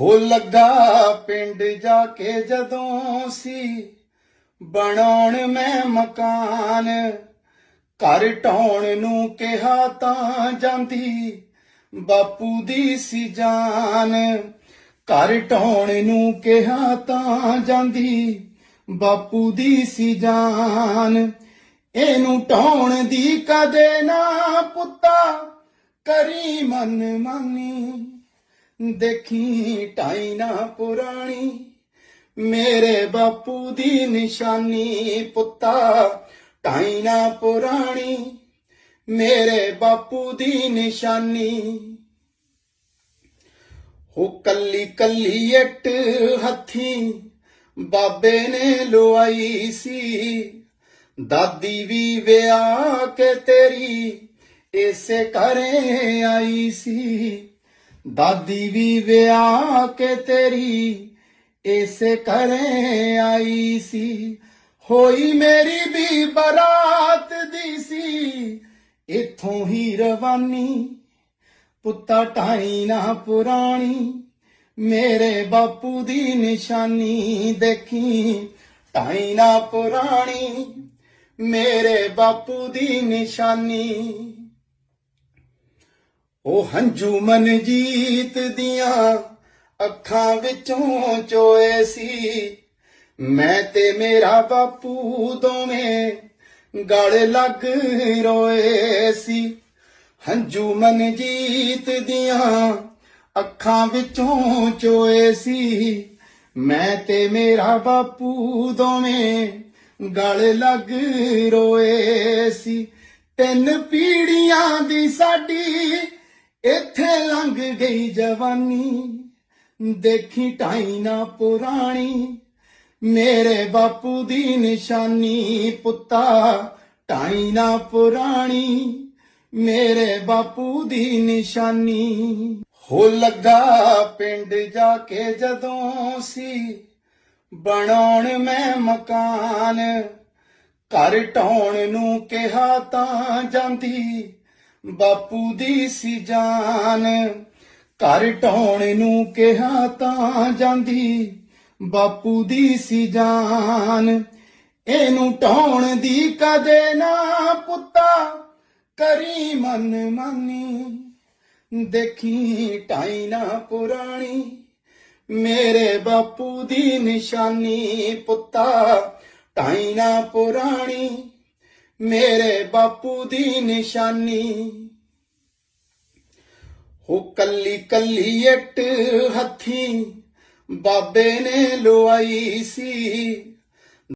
ਹੋ ਲੱਗਾ ਪਿੰਡ ਜਾ ਕੇ ਜਦੋਂ ਸੀ, ਬਣਾਉਣ ਮੈਂ ਮਕਾਨ। ਘਰ ਢਾਉਣ ਨੂੰ ਕਿਹਾ ਤਾਂ ਜਾਂਦੀ, ਬਾਪੂ ਦੀ ਸੀ ਜਾਨ। ਘਰ ਢਾਉਣ ਨੂੰ ਕਿਹਾ ਤਾਂ ਜਾਂਦੀ, ਬਾਪੂ ਦੀ ਸੀ ਜਾਨ। ਇਹਨੂੰ ਢਾਉਣ ਦੀ ਕਦੇ ਨਾ ਪੁੱਤਾ, ਕਰੀ ਮਨ ਮਾਨੀ। ਦੇਖੀ ਟਾਈ ਨਾ ਪੁਰਾਣੀ, ਮੇਰੇ ਬਾਪੂ ਦੀ ਨਿਸ਼ਾਨੀ ਪੁੱਤਾ। ਟਾਈ ਨਾ ਪੁਰਾਣੀ, ਮੇਰੇ ਬਾਪੂ ਦੀ ਨਿਸ਼ਾਨੀ। ਹੋ ਕੱਲੀ ਕੱਲੀ ਇੱਟ ਹੱਥੀ ਬਾਬੇ ਨੇ ਲੁਆਈ ਸੀ। ਦਾਦੀ ਵੀ ਵਿਆਹ ਕੇ ਤੇਰੀ, ਇਸੇ ਘਰੇ ਆਈ ਸੀ। ਦਾਦੀ ਵੀ ਵਿਆਹ ਕੇ ਤੇਰੀ ਇਸੇ ਘਰੇ ਆਈ ਸੀ। ਹੋਈ ਮੇਰੀ ਵੀ ਬਰਾਤ ਦੀ ਸੀ। ਇਥੋਂ ਹੀ ਰਵਾਨੀ, ਪੁੱਤਾ ਢਾਈ ਨਾ ਪੁਰਾਣੀ, ਮੇਰੇ ਬਾਪੂ ਦੀ ਨਿਸ਼ਾਨੀ ਦੇਖੀ। ਢਾਈ ਨਾ ਪੁਰਾਣੀ, ਮੇਰੇ ਬਾਪੂ ਦੀ ਨਿਸ਼ਾਨੀ। ਉਹ ਹੰਝੂ ਮਨਜੀਤ ਦੀਆਂ ਅੱਖਾਂ ਵਿੱਚੋਂ ਚੋਏ ਸੀ। ਮੈਂ ਤੇ ਮੇਰਾ ਬਾਪੂ ਦੋਵੇਂ ਗਲ ਲੱਗ ਰੋਏ ਸੀ। ਹੰਝੂ ਮਨਜੀਤ ਦੀਆਂ ਅੱਖਾਂ ਵਿੱਚੋਂ ਚੋਏ ਸੀ। ਮੈਂ ਤੇ ਮੇਰਾ ਬਾਪੂ ਦੋਵੇਂ ਗਲ ਲੱਗ ਰੋਏ ਸੀ। ਤਿੰਨ ਪੀੜੀਆਂ ਦੀ ਸਾਡੀ ਇੱਥੇ ਲੰਘ ਗਈ ਜਵਾਨੀ, ਦੇਖੀ ਢਾਈ ਨਾ ਪੁਰਾਣੀ। ਮੇਰੇ ਬਾਪੂ ਦੀ ਨਿਸ਼ਾਨੀ ਪੁੱਤਾ ਢਾਈ ਨਾ ਪੁਰਾਣੀ। ਮੇਰੇ ਬਾਪੂ ਦੀ ਨਿਸ਼ਾਨੀ। ਹੋ ਲੱਗਾ ਪਿੰਡ ਜਾ ਕੇ ਜਦੋਂ ਸੀ, ਬਣਾਉਣ ਮੈਂ ਮਕਾਨ। ਘਰ ਢਾਉਣ ਨੂੰ ਕਿਹਾ ਤਾਂ ਜਾਂਦੀ। ਬਾਪੂ ਦੀ ਸੀ ਜਾਨ। ਘਰ ਢਾਉਣ ਨੂੰ ਕਿਹਾ ਤਾਂ ਜਾਂਦੀ। ਬਾਪੂ ਦੀ ਸੀ ਜਾਨ। ਇਹਨੂੰ ਢਾਉਣ ਦੀ ਕਦੇ ਨਾ ਪੁੱਤਾ। ਕਰੀ ਮਨ ਮਾਨੀ। ਦੇਖੀ ਟਾਈ ਨਾ ਪੁਰਾਣੀ। ਮੇਰੇ ਬਾਪੂ ਦੀ ਨਿਸ਼ਾਨੀ ਪੁੱਤਾ। ਟਾਈ ਨਾ ਪੁਰਾਣੀ। ਮੇਰੇ ਬਾਪੂ ਦੀ ਨਿਸ਼ਾਨੀ। ਹੋ ਕੱਲੀ ਕੱਲੀ ਇੱਟ ਹੱਥੀ ਬਾਬੇ ਨੇ ਲੁਆਈ ਸੀ।